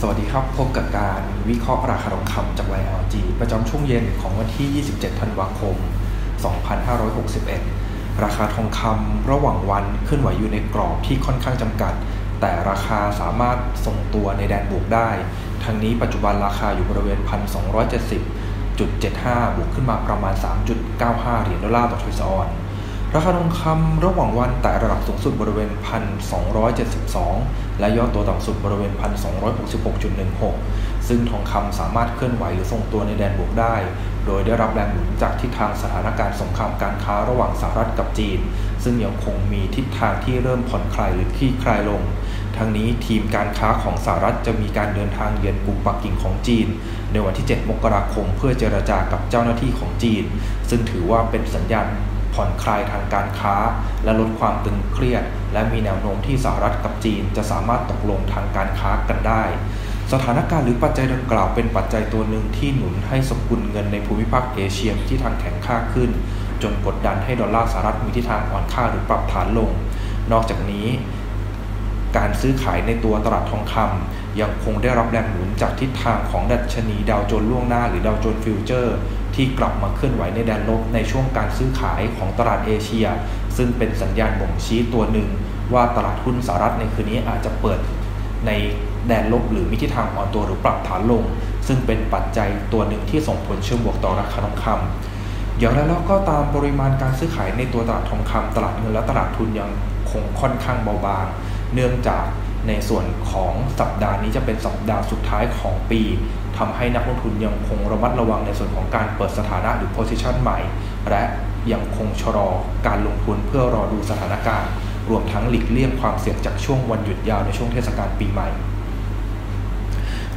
สวัสดีครับ พบกับการวิเคราะห์ราคาทองคำจาก YLG ประจำช่วงเย็นของวันที่ 27 ธันวาคม 2561 ราคาทองคำระหว่างวันเคลื่อนไหวอยู่ในกรอบที่ค่อนข้างจำกัด แต่ราคาสามารถทรงตัวในแดนบวกได้ ทั้งนี้ปัจจุบันราคาอยู่บริเวณ 1,270.75 บวกขึ้นมาประมาณ 3.95 เหรียญดอลลาร์ต่อทรัลออนราคาทองคำระหว่างวันแต่ระดับสูงสุดบริเวณ 1,272 และย่อตัวต่ำสุดบริเวณ 1,266.16 ซึ่งทองคำสามารถเคลื่อนไหวหรือทรงตัวในแดนบวกได้ โดยได้รับแรงหนุนจากทิศทางสถานการณ์สงครามการค้าระหว่างสหรัฐกับจีน ซึ่งยังคงมีทิศทางที่เริ่มผ่อนคลายหรือคลี่คลายลง ทั้งนี้ทีมการค้าของสหรัฐจะมีการเดินทางเยือนกรุงปักกิ่งของจีน ในวันที่ 7 มกราคม เพื่อเจรจากับเจ้าหน้าที่ของจีน ซึ่งถือว่าเป็นสัญญาณ ผ่อนคลายทางการค้า และลดความตึงเครียด และมีแนวโน้มที่สหรัฐกับจีนจะสามารถตกลงทางการค้ากันได้ สถานการณ์หรือปัจจัยดังกล่าวเป็นปัจจัยตัวหนึ่งที่หนุนให้สกุลเงินในภูมิภาคเอเชียที่ทางแข็งค่าขึ้น จนกดดันให้ดอลลาร์สหรัฐมีทิศทางอ่อนค่าหรือปรับฐานลง นอกจากนี้ การซื้อขายในตัวตลาดทองคำยังคงได้รับแรงหนุนจากทิศทางของดัชนีดาวโจนส์ล่วงหน้าหรือดาวโจนส์ฟิวเจอร์ ที่กลับมาเคลื่อนไหวในแดนลบในช่วงการซื้อขายของตลาดเอเชีย ซึ่งเป็นสัญญาณบ่งชี้ตัวหนึ่ง ว่าตลาดหุ้นสหรัฐในคืนนี้อาจจะเปิดในแดนลบหรือมีทิศทางอ่อนตัวหรือปรับฐานลง ซึ่งเป็นปัจจัยตัวหนึ่งที่ส่งผลเชิงบวกต่อราคาทองคำอย่างไรแล้วก็ตามปริมาณการซื้อขายในตัวตลาดทองคำตลาดเงินและตลาดทุนยังคงค่อนข้างเบาบาง เนื่องจากในส่วนของสัปดาห์นี้จะเป็นสัปดาห์สุดท้ายของปีทำให้นักลงทุนยังคงระมัดระวังในส่วนของการเปิดสถานะหรือ position ใหม่ และยังคงชะลอการลงทุนเพื่อรอดูสถานการณ์ รวมทั้งหลีกเลี่ยงความเสี่ยงจากช่วงวันหยุดยาวในช่วงเทศกาลปีใหม่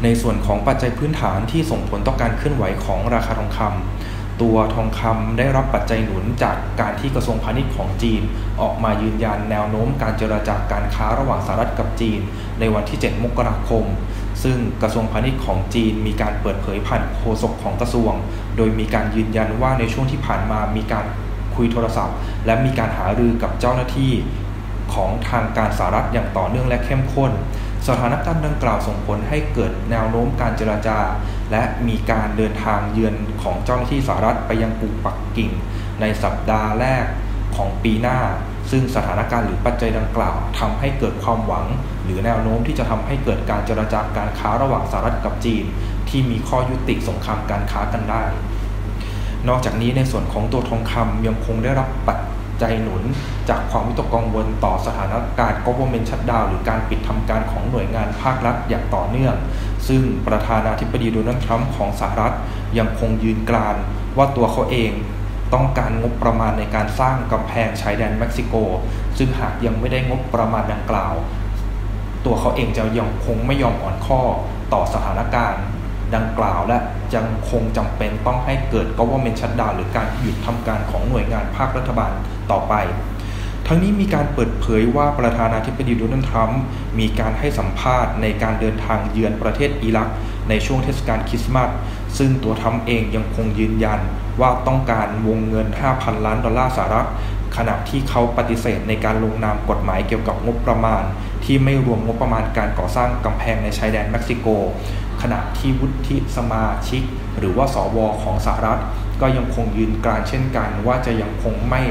ในส่วนของปัจจัยพื้นฐานที่ส่งผลต่อการเคลื่อนไหวของราคาทองคำ ตัวทองคำได้รับปัจจัยหนุนจากการที่กระทรวงพาณิชย์ของจีน ออกมายืนยันแนวโน้มการเจราจาการค้าระหว่างสหรัฐกับจีน ในวันที่ 7 มกราคม ซึ่งกระทรวงพาณิชย์ของจีนมีการเปิดเผยผ่านโฆษกของกระทรวง โดยมีการยืนยันว่าในช่วงที่ผ่านมามีการคุยโทรศัพท์ และมีการหารือกับเจ้าหน้าที่ของทางการสหรัฐอย่างต่อเนื่องและเข้มข้น สถานการณ์ดังกล่าวส่งผลให้เกิดแนวโน้มการเจราจา และมีการเดินทางเยือนของเจ้าหน้าที่สหรัฐไปยังกรุงปักกิ่ง ในสัปดาห์แรกของปีหน้า ซึ่งสถานการณ์หรือปัจจัยดังกล่าวทำให้เกิดความหวัง หรือแนวโน้มที่จะทำให้เกิดการเจรจาการค้าระหว่างสหรัฐกับจีน ที่มีข้อยุติสงครามการค้ากันได้ นอกจากนี้ในส่วนของตัวทองคำยังคงได้รับปัจจัยหนุนจากความวิตกกังวลต่อสถานการณ์ government shutdown หรือการปิดทำการของหน่วยงานภาครัฐอย่างต่อเนื่อง ซึ่งประธานาธิบดีโดนัลด์ทรัมป์ของสหรัฐยังคงยืนกรานว่าตัวเขาเองต้องการงบประมาณในการสร้างกำแพงชายแดนเม็กซิโก ซึ่งหากยังไม่ได้งบประมาณดังกล่าว ตัวเขาเองจะยังคงไม่ยอมอ่อนข้อต่อสถานการณ์ดังกล่าวและยังคงจำเป็นต้องให้เกิด government shutdown หรือการหยุดทำการของหน่วยงานภาครัฐบาลต่อไป ทั้งนี้มีการเปิดเผยว่าประธานาธิบดีโดนัลด์ทรัมป์มีการให้สัมภาษณ์ในการเดินทางเยือนประเทศอิรัก ในช่วงเทศกาลคริสต์มาสซึ่งตัวทำเองยังคงยืนยันว่าต้องการวงเงิน 5,000 ล้านดอลลาร์สหรัฐขณะที่เขาปฏิเสธในการลงนามกฎหมายเกี่ยวกับงบประมาณ ที่ไม่รวมงบประมาณการก่อสร้างกำแพงในชายแดนเม็กซิโก ขณะที่วุฒิสมาชิก หรือว่าสวของสหรัฐ ก็ยังคงยืนกรานเช่นกัน ว่าจะยังคงไม่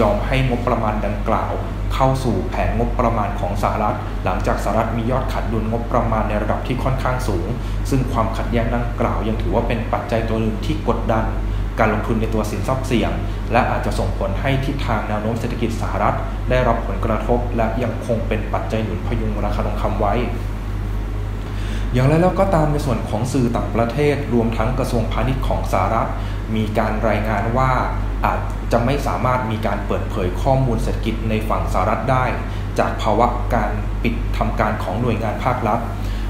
ยอมให้งบประมาณดังกล่าว เข้าสู่แผนงบประมาณของสหรัฐ หลังจากสหรัฐมียอดขาดดุลงบประมาณในระดับที่ค่อนข้างสูง ซึ่งความขัดแย้งดังกล่าวยังถือว่าเป็นปัจจัยตัวหนึ่งที่กดดัน การลงทุนในตัวสินทรัพย์เสี่ยง และอาจจะส่งผลให้ทิศทางแนวโน้มเศรษฐกิจสหรัฐ ได้รับผลกระทบ และยังคงเป็นปัจจัยหนุนพยุงราคาทองคำไว้ อย่างไรแล้วก็ตามในส่วนของสื่อต่างประเทศ รวมทั้งกระทรวงพาณิชย์ของสหรัฐ มีการรายงานว่าอาจจะไม่สามารถมีการเปิดเผยข้อมูลเศรษฐกิจในฝั่งสหรัฐได้ จากภาวะการปิดทำการของหน่วยงานภาครัฐ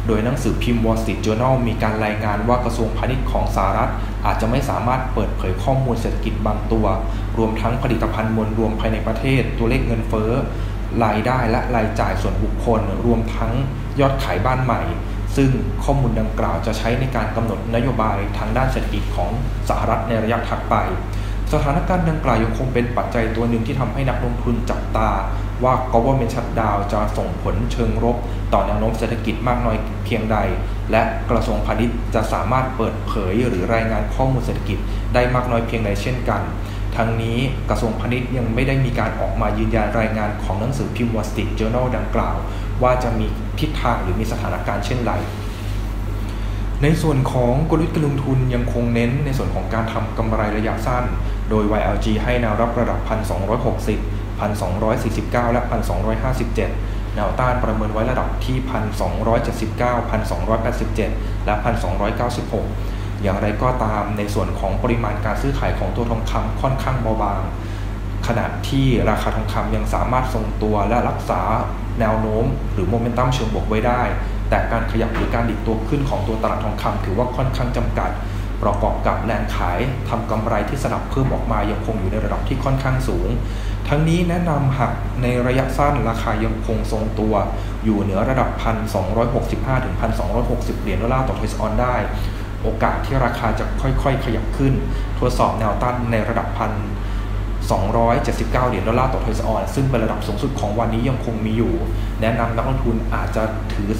โดยหนังสือพิมพ์ Wall Street Journal มีการรายงานว่ากระทรวงพาณิชย์ของสหรัฐ อาจจะไม่สามารถเปิดเผยข้อมูลเศรษฐกิจบางตัว รวมทั้งผลิตภัณฑ์มวลรวมภายในประเทศ ตัวเลขเงินเฟ้อรายได้และรายจ่ายส่วนบุคคล รวมทั้งยอดขายบ้านใหม่ ซึ่งข้อมูลดังกล่าวจะใช้ในการกำหนดนโยบายทางด้านเศรษฐกิจของสหรัฐในระยะถัดไป สถานการณ์ดังกล่าวยังคงเป็นปัจจัยตัวหนึ่งที่ทำให้นักลงทุนจับตาว่า government shutdown จะส่งผลเชิงรบ ต่อแนวโน้มเศรษฐกิจมากน้อยเพียงใด และกระทรวงพาณิชย์จะสามารถเปิดเผยหรือรายงานข้อมูลเศรษฐกิจได้มากน้อยเพียงใดเช่นกัน ทั้งนี้กระทรวงพาณิชย์ยังไม่ได้มีการออกมายืนยันรายงานของหนังสือพิมพ์ Wall Street Journal ดังกล่าว ว่าจะมีทิศทางหรือมีสถานการณ์เช่นไรในส่วนของกลยุทธ์การลงทุนยังคงเน้นในส่วนของการทำกำไรระยะสั้น โดย YLG ให้แนวรับระดับ 1,260 1,249 และ 1,257 แนวต้านประเมินไว้ระดับที่ 1,279 1,287 และ 1,296 อย่างไรก็ตามในส่วนของปริมาณการซื้อขายของตัวทองคำค่อนข้างเบาบาง ขณะที่ราคาทองคำยังสามารถทรงตัวและรักษาแนวโน้ม หรือโมเมนตัมเชิงบวกไว้ได้ แต่การขยับหรือการดิดตัวขึ้นของตัวตลาดทองคำถือว่าค่อนข้างจำกัด ประกอบกับแรงขายทำกำไรที่สนับเพิ่มออกมายังคงอยู่ในระดับที่ค่อนข้างสูง ทั้งนี้แนะนำหากในระยะสั้นราคายังคงทรงตัว อยู่เหนือระดับ 1,265ถึง1,260 เหรียญดอลลาร์ต่อเทสออนได้ โอกาสที่ราคาจะค่อยๆ ขยับขึ้น ทดสอบแนวต้านในระดับพัน279 เหรียญดอลลาร์ต่อเทสออนซึ่งเป็นระดับสูงสุดของวันนี้ยังคงมีอยู่ แนะนำนักลงทุนอาจจะถือ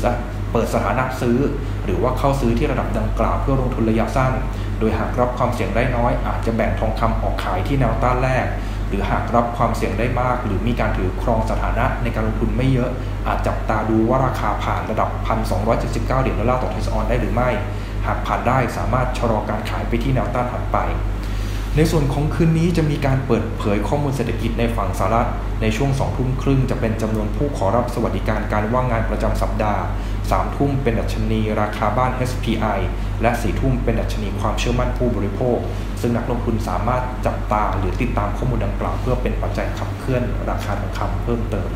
เปิดสถานะซื้อ หรือว่าเข้าซื้อที่ระดับดังกล่าวเพื่อลงทุนระยะสั้น โดยหากรับความเสี่ยงได้น้อย อาจจะแบ่งทองคำออกขายที่แนวต้านแรก หรือหากรับความเสี่ยงได้มาก หรือมีการถือครองสถานะในการลงทุนไม่เยอะ อาจจับตาดูว่าราคาผ่านระดับ 1,279 เหรียญดอลลาร์ต่อเทสออนได้หรือไม่ หากผ่านได้สามารถชะลอการขายไปที่แนวต้านถัดไป ในส่วนของคืนนี้จะมีการเปิดเผยข้อมูลเศรษฐกิจในฝั่งสหรัฐ ในช่วง2ทุ่มครึ่งจะเป็นจำนวนผู้ขอรับสวัสดิการการว่างงานประจำสัปดาห์ 3 ทุ่มเป็นดัชนีราคาบ้าน SPI และ 4 ทุ่มเป็นดัชนีความเชื่อมั่นผู้บริโภค ซึ่งนักลงทุนสามารถจับตาหรือติดตามข้อมูลดังกล่าว เพื่อเป็นปัจจัยขับเคลื่อนราคาทองคำเพิ่มเติม